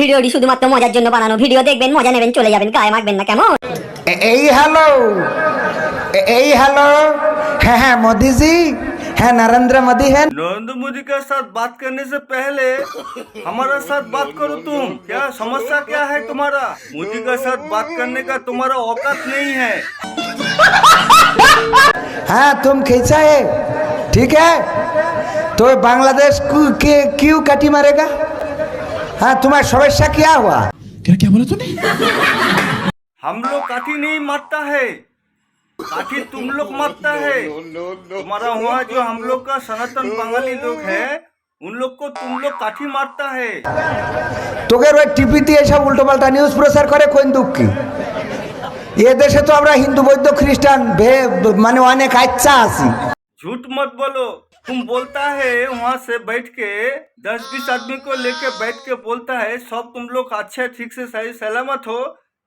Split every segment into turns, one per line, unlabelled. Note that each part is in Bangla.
ভিডিওটি শুধুমাত্র মজার জন্য বানানো ভিডিও দেখবেন মজা নেবেন চলে যাবেন গায়ে মাখবেন না কেমন?
এই হ্যালো! এই হ্যালো! হ্যাঁ হ্যাঁ মোদিজি। है नरेंद्र मोदी है
नरेंद्र मोदी के साथ बात करने से पहले हमारा साथ बात करो तुम क्या समस्या क्या है तुम्हारा? मोदी के साथ बात करने का तुम्हारा औकात नहीं है।
हाँ तुम कैसा है। ठीक है? तो बांग्लादेश क्यों काटी मारेगा? हाँ तुम्हारा समस्या क्या हुआ
हम लोग काठी नहीं मारता है काठी तुम लोग मारता है तुम्हारा वहाँ जो हम लोग का सनातन बंगाली लोग है उन लोग को तुम लोग काठी मारता है
তোকে ওই টিভিতে এসব উল্টো পাল্টা নিউজ প্রচার করে কোন দুঃখ কি এ দেশে তো আমরা হিন্দু বৌদ্ধ খ্রিস্টান ভে- মানে অনেক আচ্ছা আছি
झूठ मत बोलो तुम बोलता है वहाँ से बैठ के दस बीस आदमी को लेके बैठ के बोलता है सब तुम लोग अच्छे ठीक से सही सलामत हो।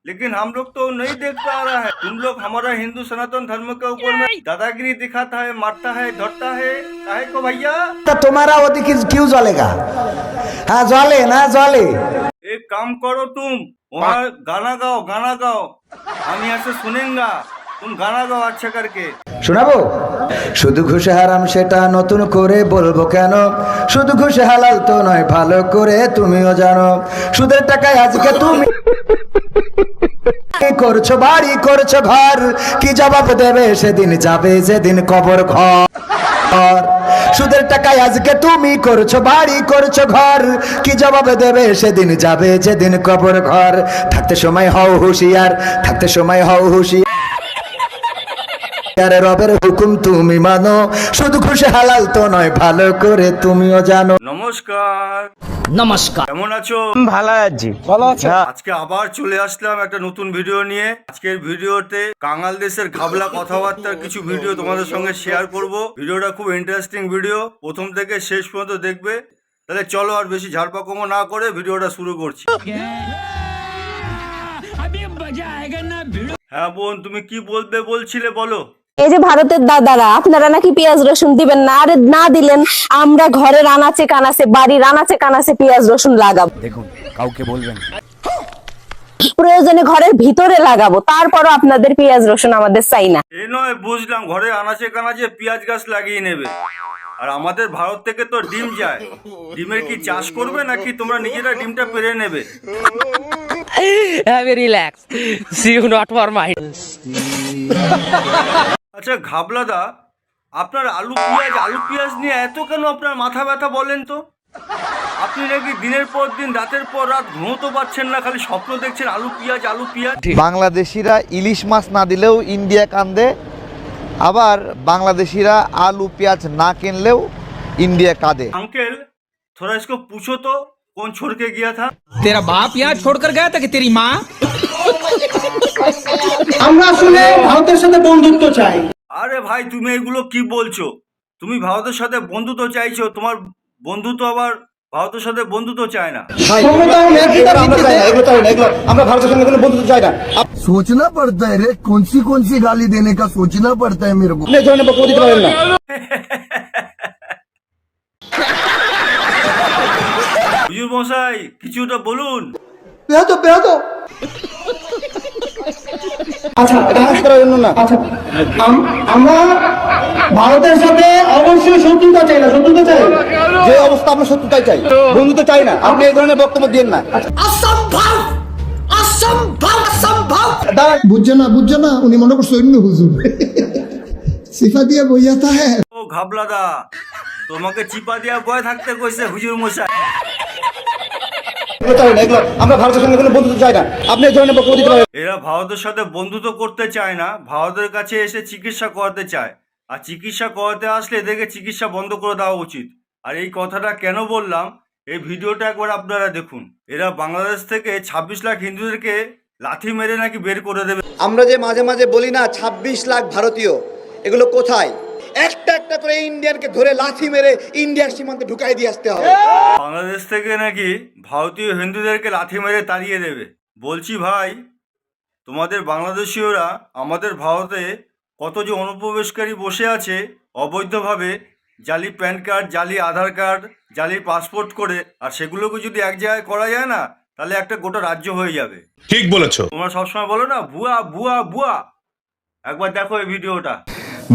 लेकिन हम लोग तो नहीं देख पा रहा है। तुम लोग हमारा हिंदू सनातन धर्म के ऊपर में दादागिरी दिखाता है मारता है धरता है। काहे को भैया?
तो तुम्हारा वो दिखी क्यों जलेगा? हाँ जले ना जले।
एक काम करो तुम वहाँ गाना गाओ गाना गाओ। हम यहाँ से सुनेंगा। तुम गाना गाओ अच्छा करके
শোনাবো শুধু ঘুষে হারাম সেটা নতুন করে বলবো কেন শুধু ঘুষে হালাল তো নয় ভালো করে তুমিও জানো সুদের টাকায় আজকে তুমি কি করছো বাড়ি করছো ঘর কি জবাব দেবে সেদিন যাবে যেদিন কবর ঘর সুদের টাকায় আজকে তুমি করছো বাড়ি করছো ঘর কি জবাব দেবে সেদিন যাবে যেদিন কবর ঘর থাকতে সময় হও হুঁশিয়ার থাকতে সময় হও হুঁশিয়ার আরে রবের হুকুম তুমি মানো। শুধু খুশি হালাল তো নয় ভালো করে তুমিও জানো।
নমস্কার।
নমস্কার।
কেমন আছো?
ভালো আছি। ভালো আছে?
আজকে আবার চলে আসলাম একটা নতুন ভিডিও নিয়ে। আজকের ভিডিওতে কাঙাল দেশের ঘাবলা কথাবার্তার কিছু ভিডিও তোমাদের সঙ্গে শেয়ার করব। ভিডিওটা খুব ইন্টারেস্টিং ভিডিও প্রথম থেকে শেষ পর্যন্ত দেখবে। তাহলে চলো আর বেশি ঝাড়পাকমো না করে ভিডিওটা শুরু করছি। হ্যাঁ বোন তুমি কি বলবে বলছিলে বলো?
এই যে ভারতের দাদারা আপনারা নাকি পেঁয়াজ রসুন দিবেন না? আরে না দিলেন আমরা ঘরে রানাচে কানাচে বাড়ি রানাচে কানাচে পেঁয়াজ রসুন লাগাবো।
দেখুন কাউকে বলবেন
প্রয়োজনে ঘরের ভিতরে লাগাবো তারপরও আপনাদের পেঁয়াজ রসুন আমাদের চাই না।
এ নয় বুঝলাম ঘরে আনাচে কানাচে পেঁয়াজ গাছ লাগিয়ে নেবে। আর আমাদের ভারত থেকে তো ডিম যায়। ডিমের কি চাষ করবে নাকি তোমরা নিজেরা ডিমটা পেরে নেবে?
Have relax see you not for my
আচ্ছা ঘাবলাদা আপনার আলু পেঁয়াজ আলু পেঁয়াজ নিয়ে এত কেন আপনার মাথা ব্যথা বলেন তো আপনি নাকি দিনের পর দিন রাতের পর রাত ঘুমোতে পারছেন না খালি স্বপ্ন দেখছেন আলু পেঁয়াজ আলু পেঁয়াজ
বাংলাদেশিরা ইলিশ মাছ না দিলেও ইন্ডিয়া কান্দে আবার বাংলাদেশিরা আলু পেঁয়াজ না কিনলেও ইন্ডিয়া কাঁদে
अंकल थोड़ा इसको पूछो तो कौन छोड़ के गया था
तेरा बाप यहाँ छोड़कर गया था कि तेरी माँ
আমরা আসলে ভারতের সাথে বন্ধুত্ব চাই।
আরে ভাই তুমি এগুলো কি বলছো? তুমি ভারতের সাথে বন্ধুত্ব চাইছো তোমার বন্ধু তো আবার ভারতের সাথে বন্ধুত্ব চায় না।
আমরা ভারতের কোনো বন্ধুত্ব চাই না।
সোচনা পড়তা রে কোন সি কোন সি গালি দেনে কা সোচনা পড়তা হ্যায়
মেরে কো জনে বকো দিতে পারেন না
হুজুর মশাই কিছুটা বলুন
বেহাতো বেহাতো আচ্ছা এটা
করার জন্য না।
আচ্ছা আমরা ভারতের সাথে অবশ্যই শত্রুতা চাই না শত্রুতা চাই।
যে অবস্থা আমরা সত্যতাই চাই বন্ধুত্ব চাই না। আপনি এই ধরনের বক্তব্য দিন না।
বুঝছে না বুঝছে না উনি মনে করছে অন্য হুজুর। সিফা দিয়ে বইয়াতা হ্যাঁ
ও ঘাবলাদা তোমাকে চিপা দিয়া বয় থাকতে কইছে হুজুর মশাই
এগুলো চাই না এগুলো আমরা ভারতের সঙ্গে কোনো বন্ধুত্ব চাই না। আপনি এই ধরনের বক্তব্য দিতে পারেন।
এরা ভারতের সাথে বন্ধুত্ব করতে চায় না ভারতের কাছে এসে চিকিৎসা করাতে চায়। আর চিকিৎসা করাতে আসলে এদেরকে চিকিৎসা বন্ধ করে দেওয়া উচিত। আর এই কথাটা কেন বললাম? এই ভিডিওটা একবার আপনারা দেখুন। এরা বাংলাদেশ থেকে ছাব্বিশ লাখ হিন্দুদেরকে লাথি মেরে নাকি বের করে দেবে।
আমরা যে মাঝে মাঝে বলি না ২৬ লাখ ভারতীয় এগুলো কোথায়? একটা একটা করে ইন্ডিয়ানকে ধরে লাথি মেরে ইন্ডিয়ার সীমান্তে ঢুকাই দিয়ে আসতে হবে।
বাংলাদেশ থেকে নাকি ভারতীয় হিন্দুদেরকে লাথি মেরে তাড়িয়ে দেবে? বলছি ভাই তোমাদের বাংলাদেশীয়রা আমাদের ভারতে কত যে অনুপ্রবেশকারী বসে আছে অবৈধভাবে জালি প্যান কার্ড জালি আধার কার্ড জালি পাসপোর্ট করে আর সেগুলোকে যদি এক জায়গায় করা যায় না তাহলে একটা গোটা রাজ্য হয়ে যাবে।
ঠিক বলেছ।
তোমরা সবসময় বলো না ভুয়া ভুয়া ভুয়া। একবার দেখো এই ভিডিওটা।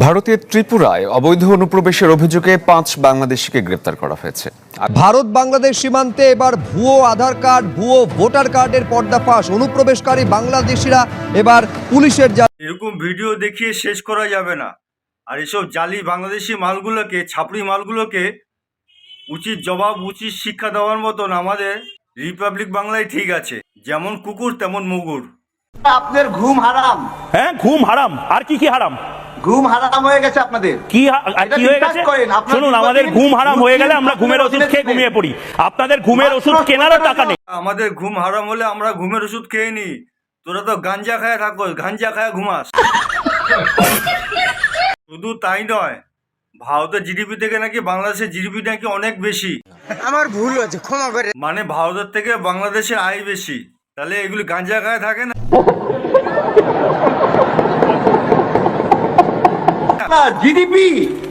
ভারতের ত্রিপুরায় অবৈধ অনুপ্রবেশের অভিযোগে পাঁচ বাংলাদেশিকে গ্রেপ্তার করা হয়েছে।
ভারত বাংলাদেশ সীমান্তে এবার ভুয়ো আধার কার্ড ভুয়ো ভোটার কার্ডের পর্দাফাশ অনুপ্রবেশকারী বাংলাদেশিরা এবার পুলিশের
এরকম ভিডিও দেখিয়ে শেষ করা যাবে না। আর এসব জালি বাংলাদেশি মালগুলোকে ছাপড়ি মালগুলোকে উচিত জবাব উচিত শিক্ষা দেওয়ার মতন আমাদের রিপাবলিক বাংলায় ঠিক আছে। যেমন কুকুর তেমন মুগুর।
আপনাদের ঘুম হারাম।
হ্যাঁ ঘুম হারাম। আর কি কি হারাম?
ঘুম হারাম হয়ে গেছে আপনাদের।
কি কি হয়ে গেছে? শুনুন আমাদের ঘুম হারাম হয়ে গেলে আমরা ঘুমের ওষুধ খেয়ে ঘুমিয়ে পড়ি। আপনাদের ঘুমের ওষুধ কেনারও টাকা নেই।
আমাদের ঘুম হারাম হলে আমরা ঘুমের ওষুধ খেয়ে নি তোরা তো গাঞ্জা খায় থাকোস গাঞ্জা খায় ঘুমাস। শুধু তাই নয় ভারতের জিডিপি থেকে নাকি বাংলাদেশের জিডিপি নাকি অনেক বেশি।
আমার ভুল হয়েছে ক্ষমা করে
মানে ভারতের থেকে বাংলাদেশের আয় বেশি। তাহলে এগুলি গাঞ্জা খায় থাকে না?
জিডিপি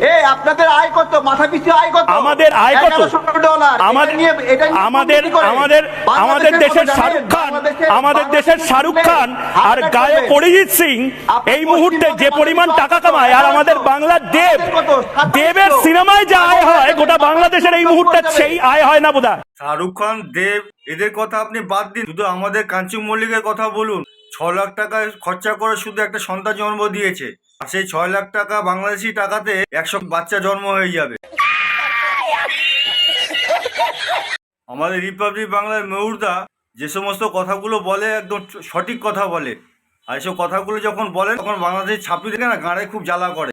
এ আপনাদের আয় কত? মাথা পিছু আয় কত?
আমাদের আয় কত?
1100 ডলার
আমাদের
এটা নিয়ে- এটা নিয়ে
আমাদের
কোন কি করে?
আমাদের আমাদের দেশের শাহরুখ খান আমাদের দেশের শাহরুখ খান আর গায়ক অরিজিৎ সিং এই মুহূর্তে যে পরিমাণ টাকা কামায় আর আমাদের বাংলার দেব
কত?
দেবের সিনেমায় যা আয় হয় গোটা বাংলাদেশের এই মুহূর্তে সেই আয় হয় না বোধহয়
শাহরুখ খান দেব এদের কথা আপনি বাদ দিন। শুধু আমাদের কাঞ্চু মল্লিকের কথা বলুন। ছ লাখ টাকা খরচা করে শুধু একটা সন্তান জন্ম দিয়েছে। আর সেই ছয় লাখ টাকা বাংলাদেশি টাকাতে একশো বাচ্চা জন্ম হয়ে যাবে। আমাদের রিপাবলিক বাংলার মেহুরদা যে সমস্ত কথাগুলো বলে, একদম সঠিক কথা বলে। আর এসব কথাগুলো যখন বলে, তখন বাংলাদেশের দেখে না, গাঁড়ে খুব জ্বালা করে।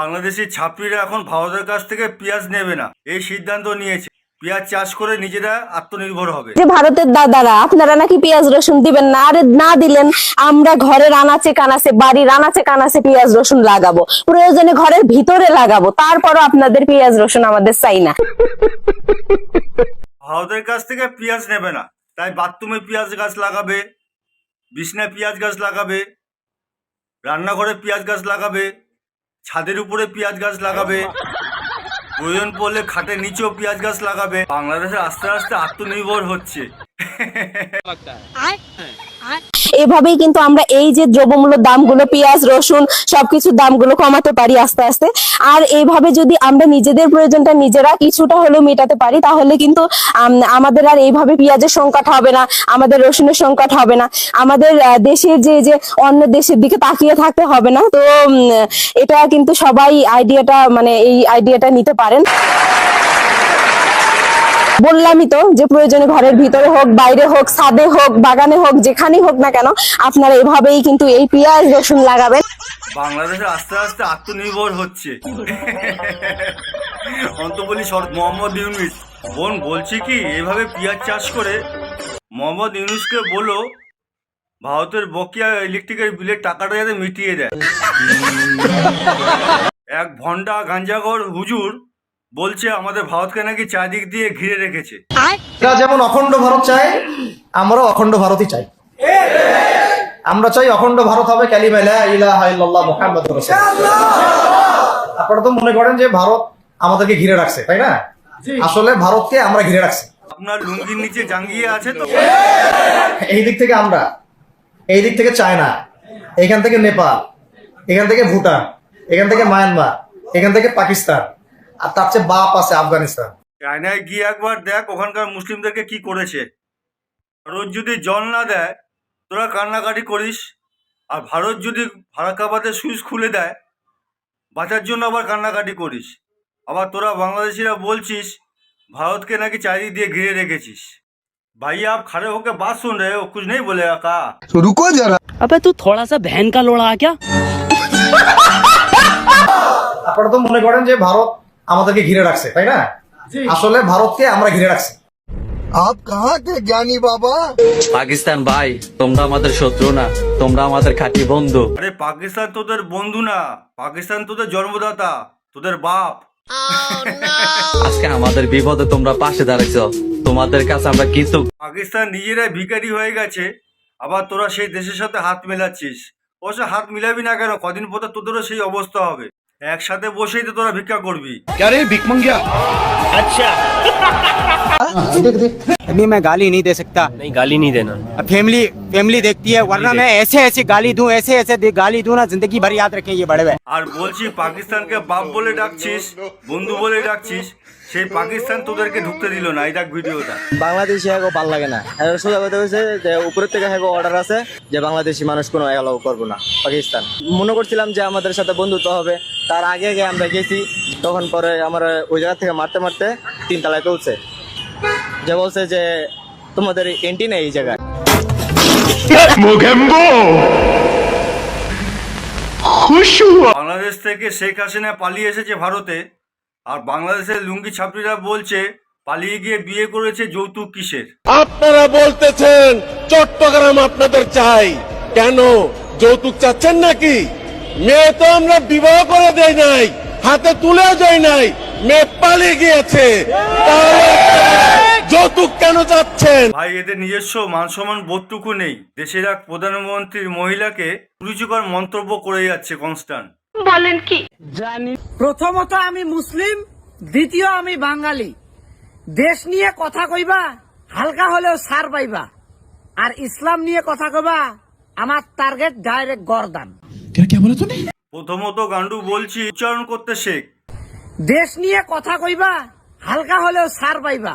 বাংলাদেশি ছাত্রীরা এখন ভারতের কাছ থেকে পেঁয়াজ নেবে না। এই সিদ্ধান্ত নিয়েছে। পেঁয়াজ চাষ করে নিজেরা আত্মনির্ভর হবে।
যে ভারতের দাদারা আপনারা নাকি পেঁয়াজ রসুন দিবেন না? আরে না দিলেন আমরা ঘরের আনাচে কানাচে বাড়ির আনাচে কানাচে পেঁয়াজ রসুন লাগাবো। প্রয়োজনে ঘরের ভিতরে লাগাবো তারপরও আপনাদের পেঁয়াজ রসুন আমাদের চাই না।
ভারতের কাছ থেকে পেঁয়াজ নেবে না। তাই বাথরুমে পেঁয়াজ গাছ লাগাবে বিছনায় পেঁয়াজ গাছ লাগাবে রান্নাঘরে পেঁয়াজ গাছ লাগাবে ছাদের উপরে পেঁয়াজ গাছ লাগাবে। প্রয়োজন পড়লে খাটের নিচেও পেঁয়াজ গাছ লাগাবে। বাংলাদেশে আস্তে আস্তে আত্মনির্ভর হচ্ছে।
এভাবেই কিন্তু আমরা এই যে দ্রব্যমূল্য দামগুলো পেঁয়াজ রসুন সবকিছুর দামগুলো কমাতে পারি আস্তে আস্তে। আর এইভাবে যদি আমরা নিজেদের প্রয়োজনটা নিজেরা কিছুটা হলেও মেটাতে পারি তাহলে কিন্তু আমাদের আর এইভাবে পেঁয়াজের সংকট হবে না আমাদের রসুনের সংকট হবে না। আমাদের দেশের যে যে অন্য দেশের দিকে তাকিয়ে থাকতে হবে না। তো এটা কিন্তু সবাই আইডিয়াটা মানে এই আইডিয়াটা নিতে পারেন। বললামই তো যে প্রয়োজনে ঘরের ভিতরে হোক, বাইরে হোক, ছাদে হোক, বাগানে হোক, যেখানেই হোক না কেন, আপনারা এভাবেই কিন্তু এই পেঁয়াজ, রসুন লাগাবেন।
বাংলাদেশে আস্তে আস্তে আত্মনির্ভর হচ্ছে। অন্ত বলি সর মোহাম্মদ ইউনুস। বোন, বলছি কি, এভাবে পেঁয়াজ চাষ করে মোহাম্মদ ইউনুসকে বলো, ভারতের বকেয়া ইলেকট্রিকের বিলের টাকাটা যাতে মিটিয়ে দেয়। এক ভন্ডা গাঞ্জাগর হুজুর বলছে আমাদের ভারতকে নাকি চারিদিক দিয়ে ঘিরে রেখেছে।
এরা যেমন অখণ্ড ভারত চায় আমরাও অখণ্ড ভারতই চাই। আমরা চাই অখণ্ড ভারত হবে ক্যালিমেলা ইলাহা ইল্লাল্লাহ মুহাম্মাদুর রাসূলুল্লাহ। আপনারা তো মনে করেন যে ভারত আমাদেরকে ঘিরে রাখছে তাই না? আসলে ভারতকে আমরা ঘিরে রাখছি।
আপনার লুঙ্গির নিচে জাঙ্গিয়ে আছে তো?
এই দিক থেকে আমরা এই দিক থেকে চায়না এখান থেকে নেপাল এখান থেকে ভুটান এখান থেকে মায়ানমার এখান থেকে পাকিস্তান আর তার চেয়ে বাপ আছে আফগানিস্তান
চায়নায় গিয়ে একবার দেখ ওখানকার মুসলিমদেরকে কি করেছে ভারত যদি জল না দেয় তোরা কান্নাকাটি করিস আর ভারত যদি ফারাকাবাদের সুইচ খুলে দেয় বাঁচার জন্য আবার কান্নাকাটি করিস আবার তোরা বাংলাদেশিরা বলছিস ভারতকে নাকি চারিদিক দিয়ে ঘিরে রেখেছিস भाई आप खड़े होकर बात सुन रहे हो कुछ नहीं बोलेगा का
रुको जरा
अबे तू थोड़ा सा बहन का लोड़ा है क्या
আপনারা তো মনে করেন যে ভারত আমাদেরকে ঘিরে রাখছে তাই না? আসলে ভারতকে আমরা ঘিরে রাখছি।
আপ বাবা
পাকিস্তান ভাই তোমরা আমাদের শত্রু না তোমরা আমাদের খাঁটি বন্ধু।
আরে পাকিস্তান তোদের বন্ধু না পাকিস্তান তোদের জন্মদাতা তোদের বাপ।
আজকে আমাদের বিপদে তোমরা পাশে দাঁড়াইছ তোমাদের কাছে আমরা কিন্তু
পাকিস্তান নিজেরাই ভিখারি হয়ে গেছে আবার তোরা সেই দেশের সাথে হাত মেলাচ্ছিস। ওসব হাত মিলাবি না কেন কদিন পর তোদেরও সেই অবস্থা হবে। একসাথে বসেই তো তোরা ভিক্ষা করবি
अभी मैं गाली नहीं दे सकता
नहीं गाली नहीं देना
फैमिली फैमिली देखती है वरना मैं ऐसे ऐसे गाली दूं ऐसे ऐसे दे- गाली दूं ना जिंदगी भर याद रखें ये बड़े भाई
আর বলছি পাকিস্তানকে বাপ বলে ডাকছিস বন্ধু বলে ডাকছিস সেই পাকিস্তান তোদেরকে ঢুকতে দিল না এই দেখ ভিডিওটা।
বাংলাদেশি হ্যাগো ভালো লাগে না। সোজা কথা হয়েছে যে উপরের থেকে হ্যাগো অর্ডার আছে যে বাংলাদেশি মানুষ কোনো এলাও করব না পাকিস্তান। মনে করছিলাম যে আমাদের সাথে বন্ধুত্ব হবে তার আগে আগে আমরা গেছি তখন পরে আমার ওই জায়গা থেকে মারতে মারতে তিন তলায় তুলছে। যে বলছে যে তোমাদের এন্টি নেই এই জায়গায়।
বাংলাদেশ থেকে শেখ হাসিনা পালিয়ে এসেছে ভারতে। আর বাংলাদেশের লুঙ্গি ছাত্রীরা বলছে পালিয়ে গিয়ে বিয়ে করেছে যৌতুক কিসের?
আপনারা বলতেছেন চট্টগ্রাম আপনাদের চাই। কেন? যৌতুক চাচ্ছেন নাকি? মেয়ে তো আমরা বিবাহ করে দেই নাই হাতে তুলেও যাই নাই মেয়ে পালিয়ে গিয়েছে। যৌতুক কেন চাচ্ছেন?
ভাই এদের নিজস্ব মান সম্মান বোধটুকু নেই। দেশের এক প্রধানমন্ত্রীর মহিলাকে রুচিকর মন্তব্য করে যাচ্ছে কনস্ট্যান্ট
প্রথমত আমি মুসলিম দ্বিতীয় আমি বাঙালি। দেশ নিয়ে কথা কইবা হালকা হলেও সার পাইবা। আর ইসলাম নিয়ে কথা কইবা আমার টার্গেট ডাইরেক্ট গরদান।
প্রথমত গান্ডু বলছি উচ্চারণ করতে শেখ।
দেশ নিয়ে কথা কইবা হালকা হলেও সার পাইবা।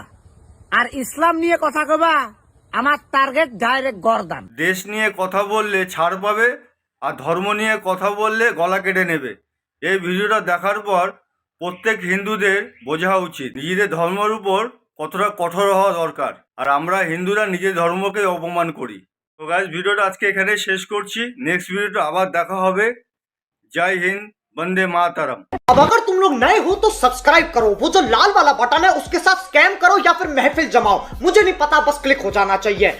আর ইসলাম নিয়ে কথা কইবা আমার টার্গেট ডাইরেক্ট গরদান।
দেশ নিয়ে কথা বললে ছাড় পাবে আর ধর্ম নিয়ে কথা বললে গলা কেটে নেবে এই ভিডিওটা দেখার পর প্রত্যেক হিন্দুদের বোঝা উচিত নিজেদের ধর্মের উপর কতটা কঠোর হওয়া দরকার আর আমরা হিন্দুরা নিজের ধর্মকে অপমান করি তো গাইজ ভিডিওটা আজকে এখানে শেষ করছি নেক্সট ভিডিওটা আবার দেখা হবে জয় হিন্দ বন্দে মাতারম
अब अगर तुम लोग नए हो तो सब्सक्राइब करो वो जो लाल वाला बटन है उसके साथ स्कैम करो या फिर महफिल जमाओ मुझे नहीं पता बस क्लिक हो जाना चाहिए